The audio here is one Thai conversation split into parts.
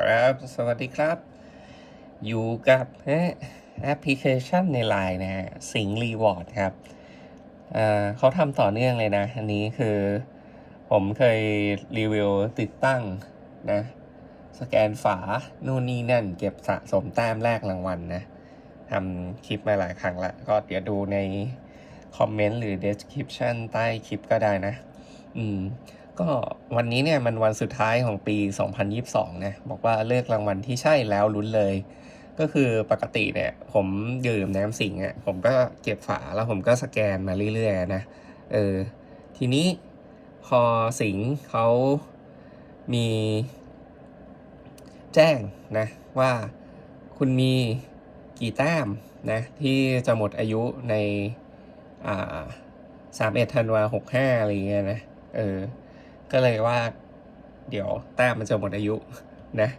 ครับ สวัสดีครับ อยู่กับแอปพลิเคชันใน Line นะฮะสิงรีวอร์ดครับเเขาทำต่อเนื่องเลยนะ อันนี้คือผมเคยรีวิวติดตั้งนะ สแกนฝา นู่นนี่นั่น เก็บสะสมแต้มแรกรางวัลนะทำคลิปมาหลายครั้งละ ก็เดี๋ยวดูในคอมเมนต์หรือ description ใต้คลิปก็ได้นะ อืม ก็วันนี้เนี่ยมันวันสุดท้ายของปี 2022 นะ บอกว่าเลือกรางวัลที่ใช่แล้วลุ้นเลย ก็คือปกติเนี่ย ผมดื่มน้ำสิงอะผมก็เก็บฝาแล้วผมก็สแกนมาเรื่อยๆนะเออทีนี้พอสิงเขามีแจ้งนะว่าคุณมีกี่แต้มนะที่จะหมดอายุในอ่าสามเอ็ดธันวาหกห้าอะไรเงี้ยนะเออ ก็เลยว่า เดี๋ยวแต้มมันจะหมดอายุนะ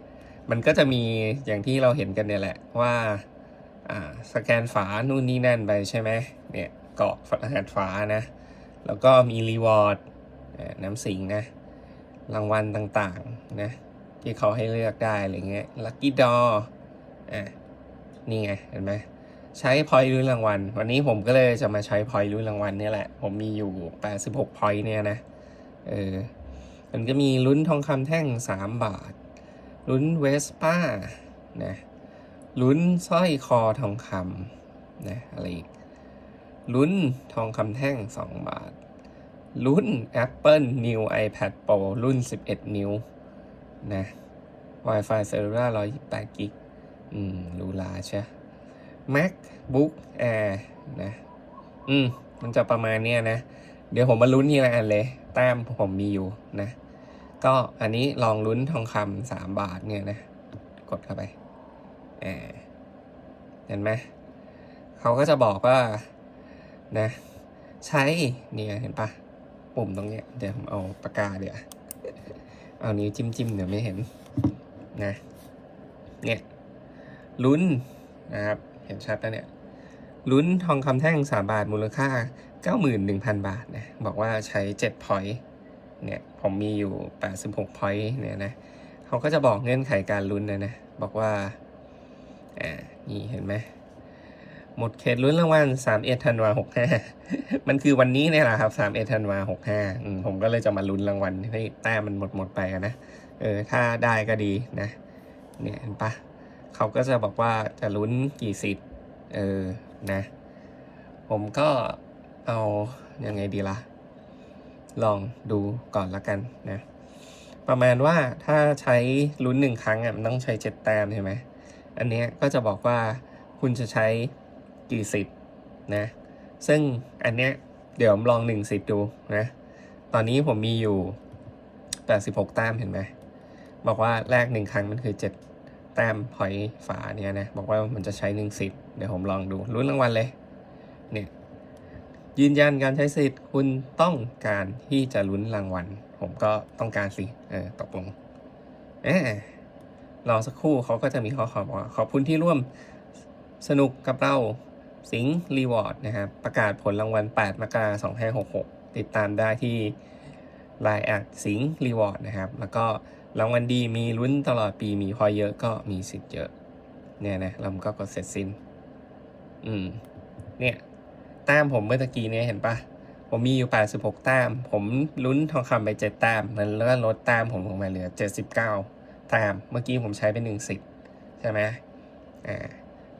มันก็จะมีอย่างที่เราเห็นกันเนี่ยแหละว่าสแกนฝานู่นนี่นั่นไปใช่ไหมเนี่ยเกาะรหัสฝานะ แล้วก็มีรีวอร์ดน้ำสิงนะ รางวัลต่างๆนะที่เขาให้เลือกได้อะไรเงี้ยลัคกี้ดออะนี่ไงเห็นไหมใช้พอยต์รุ่นรางวัล วันนี้ผมก็เลยจะมาใช้พอยต์รุ่นรางวัลเนี่ยแหละ ผมมีอยู่ 86พอยต์เนี่ยนะเออ มันก็มีลุ้นทองคำแท่ง 3 บาท ลุ้นเวสป้านะลุ้นสร้อยคอทองคำนะอะไรอีกลุ้นทองคำแท่ง 2 บาท ลุ้น Apple New iPad Pro รุ่น 11 นิ้วนะ Wi-Fi Cellular 128กิกอืมหรูหราใช่ MacBook Air นะ อืม มันจะประมาณเนี้ยนะ เดี๋ยวผมมาลุ้นทีละอันเลย แต้มผมมีอยู่นะ ก็อันนี้ลองลุ้นทองคำสามบาทเนี่ยนะ กดเข้าไปอ่าเห็นไหมเขาก็จะบอกว่านะ ใช้เนี่ยเห็นปะปุ่มตรงเนี้ยเดี๋ยวผมเอาปากกาเดี๋ยวเอานิ้วจิ้มจิ้มเดี๋ยวไม่เห็นนะเนี่ยลุ้นนะครับเห็นชัดแล้วเนี่ยลุ้นทองคำแท่งสามบาทมูลค่า 91,000 บาทนะบอกว่าใช้7 point เนี่ยผมมีอยู่ 86 point เนี่ยนะเขาก็จะบอกเงื่อนไขการลุ้นนะนะ บอกว่า อ่า นี่เห็นไหมหมดเขตลุ้นรางวัล31ธันวา65 มันคือวันนี้เนี่ยแหละครับ31ธันวา65 ผมก็เลยจะมาลุ้นรางวัลให้แต้มมันหมดหมดไปนะ เออ ถ้าได้ก็ดีนะ เนี่ยเห็นปะเขาก็จะบอกว่าจะลุ้นกี่สิทธิ์ เออ นะ ผมก็เอายังไงดีละ่ะ ลองดูก่อนละกันนะ ประมาณว่าถ้าใช้ลุ้นหนึ่งครั้งอะมันต้องใช้เจ็ดแต้มใช่ไหมอันเนี้ยก็จะบอกว่าคุณจะใช้กี่สิทธิ์นะ ซึ่งอันเนี้ยเดี๋ยวผมลองหนึ่งสิทธิ์ดูนะ ตอนนี้ผมมีอยู่แปดสิบหกแต้มเห็นไหมบอกว่าแรกหนึ่งครั้งมันคือเจ็ดแต้มพอยฝาเนี่ยนะ บอกว่ามันจะใช้หนึ่งสิทธิ์เดี๋ยวผมลองดูลุ้นรางวัลเลย ยืนยันการใช้สิทธิ์คุณต้องการที่จะลุ้นรางวัล ผมก็ต้องการสิเออตกลงเออรอสักครู่เขาก็จะมีข้อความว่าขอบคุณที่ร่วมสนุกกับเราสิงรีวอร์ดนะครับประกาศผลรางวัล 8 มกราคม 2566 ติดตามได้ที่ Line แอดสิงรีวอร์ดนะครับ แล้วก็รางวัลดีมีลุ้นตลอดปีมีพอเยอะก็มีสิทธิ์เยอะ เนี่ยนะเราก็กดเสร็จสิ้น อืม เนี่ย แต้มผมเมื่อตะกี้เนี่ยเห็นปะผมมีอยู่ 86 แต้ม ผมลุ้นทองคำไป 7 แต้มมันก็ลดแต้มผมลงมาเหลือ 79 แต้ม เมื่อกี้ผมใช้ไปหนึ่งสิบใช่ไหมอ่า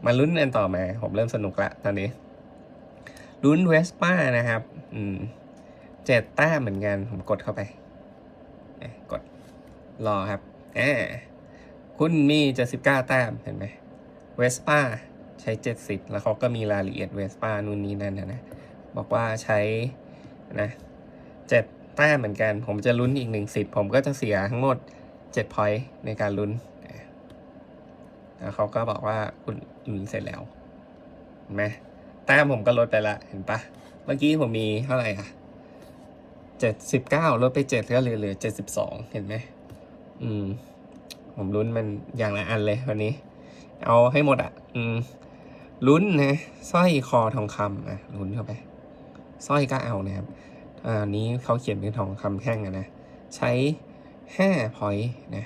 มาลุ้นกันต่อมา ผมเริ่มสนุกละตอนนี้ ลุ้นเวสป้านะครับ อืมเจ็ดแต้มเหมือนกัน ผมกดเข้าไป กดรอครับ อ่า คุณมี79แต้มเห็นไหมเวสป้า ใช้ 70 แล้วเขาก็มีรายละเอียดเวสป้านู่นนี่นั่นนะนะ บอกว่าใช้นะเจ็ดแต้มเหมือนกัน ผมจะลุ้นอีกหนึ่งสิทธิ์ผมก็จะเสียทั้งหมดเจ็ดพอยในการลุ้นแล้วเขาก็บอกว่าคุณลุ้นเสร็จแล้วเห็นไหมแต้มผมก็ลดไปละ เห็นปะเมื่อกี้ผมมีเท่าไหร่อะเจ็ดสิบเก้าลดไปเจ็ดก็เหลือเหลือเจ็ดสิบสองเห็นไหมอืม ผมลุ้นมันอย่างละอันเลยวันนี้ เอาให้หมดอะ อืม ลุ้นนะสร้อยคอทองคำอะลุ้นเข้าไปสร้อยก็เอานะครับอันนี้เขาเขียนเป็นทองคำแท่งอะนะใช้ห้าพอยต์นะ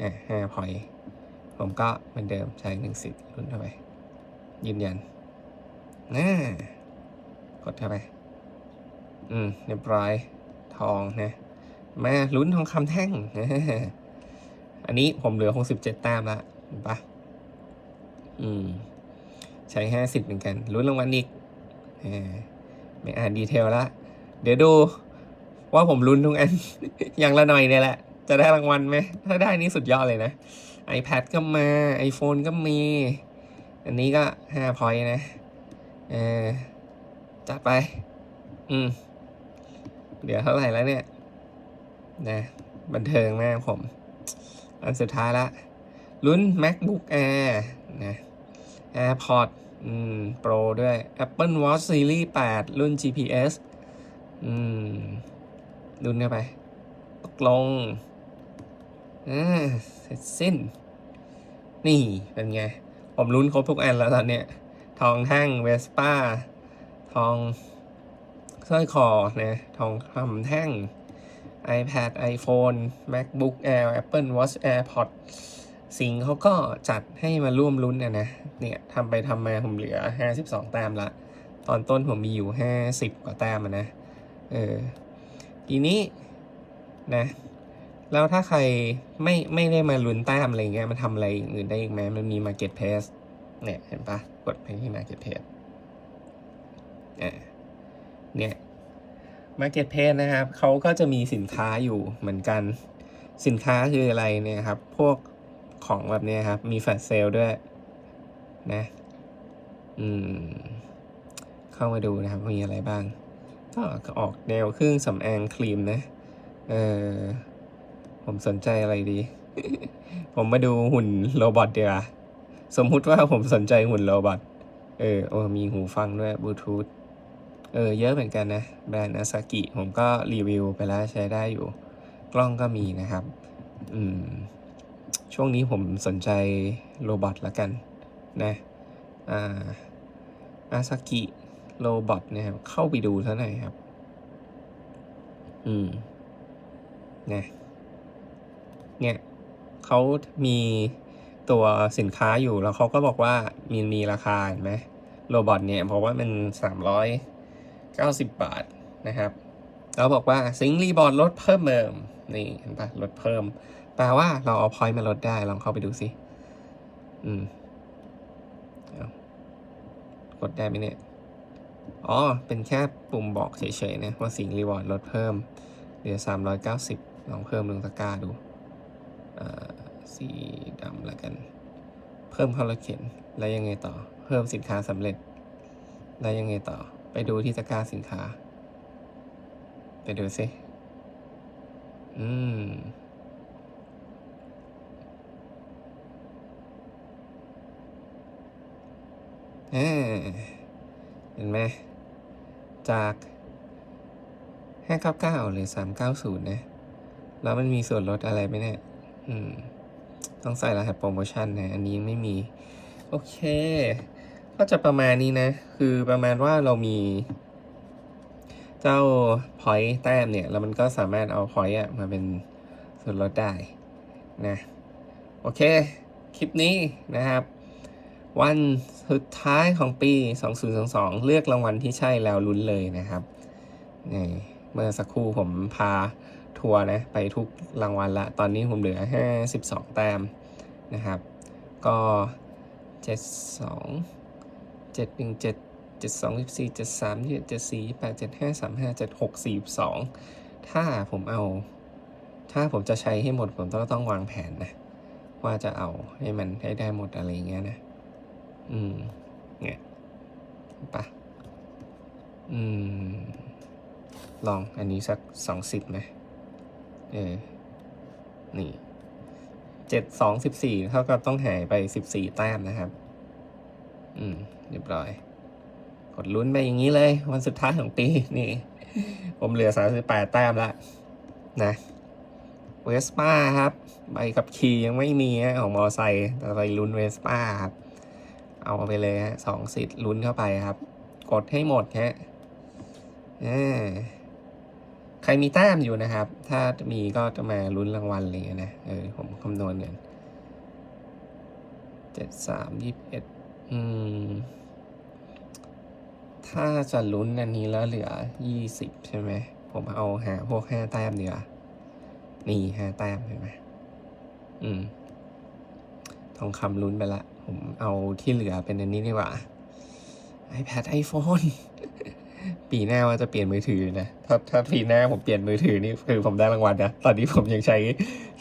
อะห้าพอยผมก็เหมือนเดิมใช้หนึ่งสิทธิ์ลุ้นเข้าไป ยืนยันน่ากดเข้าไป อืมเรียบร้อยทองนะมาลุ้นทองคำแท่งอันนี้ผมเหลือหกสิบเจ็ดแต้มละเห็นปะอืม ใช้ห้าสิบเหมือนกันลุ้นรางวัลอีกไม่อ่านดีเทลละ เดี๋ยวดูว่าผมลุ้นทุกอัน อย่างละหน่อยเนี่ยแหละ จะได้รางวัลไหม ถ้าได้นี่สุดยอดเลยนะ iPad ก็มา iPhone ก็มี อันนี้ก็ห้าพอยนะ เออจัดไป อืม เดี๋ยวเท่าไหร่แล้วเนี่ย นะ บันเทิงมากผม อันสุดท้ายละลุ้น MacBook Air นะ AirPods Pro ด้วย Apple Watch Series 8 รุ่น GPS อืมลุ้นเข้าไปตกลงอ่าเสร็จสิ้น นี่เป็นไง ผมลุ้นครบทุกอันแล้วตอนเนี้ย ทองแท่งเวสป้า ทองสร้อยคอนะทองคำแท่ง iPad iPhone MacBook Air Apple Watch AirPods สิงเขาก็จัดให้มาร่วมลุ้นนะนะ เนี่ยทำไปทำมาผมเหลือ 52 แต้มละ ตอนต้นผมมีอยู่ 50 กว่าแต้มนะ เออ ทีนี้นะ แล้วถ้าใครไม่ไม่ได้มาลุ้นแต้มอะไรเงี้ย มันทำอะไรอื่นได้อีกไหมมันมี Market Place เนี่ย เห็นปะกดไปที่ Market Place เนี่ย Market Place นะครับ เขาก็จะมีสินค้าอยู่เหมือนกัน สินค้าคืออะไรเนี่ยครับ พวก ของแบบนี้ครับ มีแฟลชเซลด้วยนะ อืม เข้ามาดูนะครับ มีอะไรบ้าง ก็ออกแนวเครื่องสำอางครีมนะ เออ ผมสนใจอะไรดี ผมมาดูหุ่นโรบอทเดียวาสมมุติว่าผมสนใจหุ่นโรบอท เออ โอ้มีหูฟังด้วยบลูทูธ เออ เยอะเหมือนกันนะ แบรนด์อาซากิผมก็รีวิวไปแล้วใช้ได้อยู่ กล้องก็มีนะครับ อืม ช่วงนี้ผมสนใจโรบอทละกันนะอ่าอาซากิโรบอทเนี่ยครับเข้าไปดูเท่าไหร่ครับ อืมนะเนี่ยเขามีตัวสินค้าอยู่แล้วเขาก็บอกว่ามีมีราคาเห็นไหมโรบอทเนี่ยเพราะว่ามันสามร้อยเก้าสิบบาทนะครับ แล้วบอกว่าซิงรีบอร์ดลดเพิ่มเติมนี่เห็นปะลดเพิ่ม แปลว่าเราเอาพอยต์มาลดได้ ลองเข้าไปดูสิ อืมกดได้ไหมเนี่ย อ๋อ เป็นแค่ปุ่มบอกเฉยๆนะว่าสิ่งรีวอร์ดลดเพิ่ม เหลือ 390 ลองเพิ่มลงตะกร้าดู สีดำแล้วกัน เพิ่มคอลลาเจนแล้วยังไงต่อ เพิ่มสินค้าสำเร็จ แล้วยังไงต่อ ไปดูที่ตะกร้าสินค้า ไปดูสิ อืม อ่า เห็นไหม จาก 599 หรือ 390 นะ แล้วมันมีส่วนลดอะไรไหมเนี่ย อืม ต้องใส่รหัสโปรโมชั่นนะ อันนี้ยังไม่มี โอเค ก็จะประมาณนี้นะ คือประมาณว่าเรามี เจ้า point แต้มเนี่ย แล้วมันก็สามารถเอา point อะมาเป็นส่วนลดได้นะ โอเค คลิปนี้นะครับ วันสุดท้ายของปี 2022 เลือกรางวัลที่ใช่แล้วลุ้นเลยนะครับนี่เมื่อสักครู่ผมพาทัวร์นะไปทุกรางวัลละ ตอนนี้ผมเหลือ 52 แต้มนะครับ ก็ 72 717 72 14 73 74 8 75 35 76 42 ถ้าผมเอา ถ้าผมจะใช้ให้หมดผมต้องต้องวางแผนนะ ว่าจะเอาให้มันให้ได้หมดอะไรเงี้ยนะ อืม เนี่ยปะอืม ลองอันนี้สักสองสิบไหมเออ นี่เจ็ดสองสิบสี่เท่ากับต้องหายไปสิบสี่แต้มนะครับ อืม เรียบร้อย กดลุ้นไปอย่างนี้เลย วันสุดท้ายของปี นี่ ผมเหลือสามสิบแปดแต้มละนะเวสป้าครับ ใบขับขี่ยังไม่มีของมอไซค์แต่ไปลุ้นเวสป้าครับ เอาไปเลยฮะสองสิทธิ์ลุ้นเข้าไปครับ กดให้หมดฮะอ่ใครมีแต้มอยู่นะครับ ถ้ามีก็จะมาลุ้นรางวัลอะไรเงี้ยนะเออผมคำนวณเงินเจ็ดสามยี่สิบเอ็ดอืม ถ้าจะลุ้นอันนี้แล้วเหลือยี่สิบใช่ไหมผมเอาหาพวกห้าแต้มเดียวานี่ห้าแต้มเห็นไหมอืม ทองคำลุ้นไปละ ผมเอาที่เหลือเป็นอันนี้ดีกว่า iPad iPhone ปีหน้าว่าจะเปลี่ยนมือถือนะ ถ้าถ้าปีหน้าผมเปลี่ยนมือถือนี่คือผมได้รางวัลนะ ตอนนี้ผมยังใช้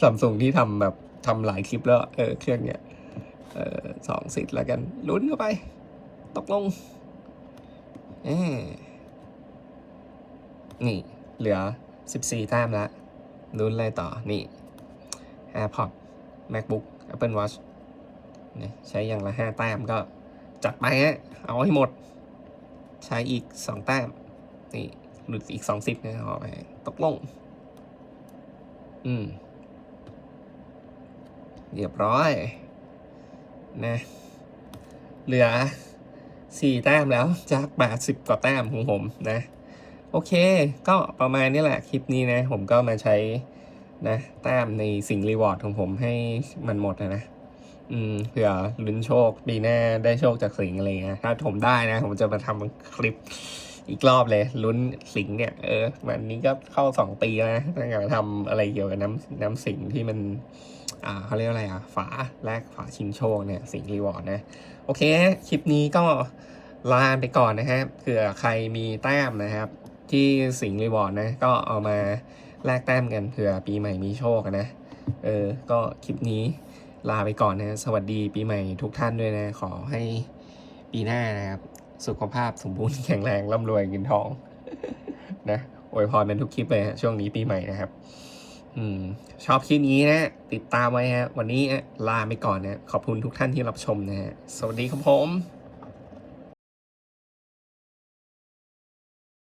ซัมซุงที่ทำแบบทำหลายคลิปแล้วเออเครื่องเนี้ยเออสองสิทธิ์แล้วกันลุ้นเข้าไป ตกลงเออนี่เหลือสิบสี่แต้มละลุ้นอะไรต่อนี่ AirPods MacBook Apple Watch ใช้อย่างละห้าแต้มก็จัดไปฮะเอาให้หมด ใช้อีกสองแต้มนี่หลุดอีกสองสิบนะออกไปตกลง อืม เรียบร้อยนะเหลือสี่แต้มแล้วจากแปดสิบกว่าแต้มของผมนะ โอเค ก็ประมาณนี้แหละคลิปนี้นะ ผมก็มาใช้นะแต้มในสิ่งรีวอร์ดของผมให้มันหมดนะนะ อืมเผื่อลุ้นโชคปีหน้าได้โชคจากสิงอะไรเงี้ยถ้าผมได้นะ ผมจะมาทำคลิปอีกรอบเลยลุ้นสิงเนี่ยเออวันนี้ก็เข้าสองปีแล้วนะตั้งแต่ทำอะไรเกี่ยวกับน้ำน้ำสิงที่มัน อ่าเขาเรียกอะไรอะ ฝาแรกฝาชิงโชคเนี่ย สิงรีวอร์ดนะ โอเค คลิปนี้ก็ลาไปก่อนนะครับเผื่อใครมีแต้มนะครับ ที่สิงรีวอร์ดนะ ก็เอามาแลกแต้มกันเผื่อปีใหม่มีโชคนะ เออ ก็คลิปนี้ ลาไปก่อนนะ สวัสดีปีใหม่ทุกท่านด้วยนะ ขอให้ปีหน้านะครับ สุขภาพสมบูรณ์แข็งแรงร่ำรวยเงินทอง นะอวยพรเป็นทุกคลิปเลยฮะช่วงนี้ปีใหม่นะครับ อืม ชอบคลิปนี้นะ ติดตามไว้ฮะ วันนี้ลาไปก่อนนะ ขอบคุณทุกท่านที่รับชมนะฮะ สวัสดีครับผม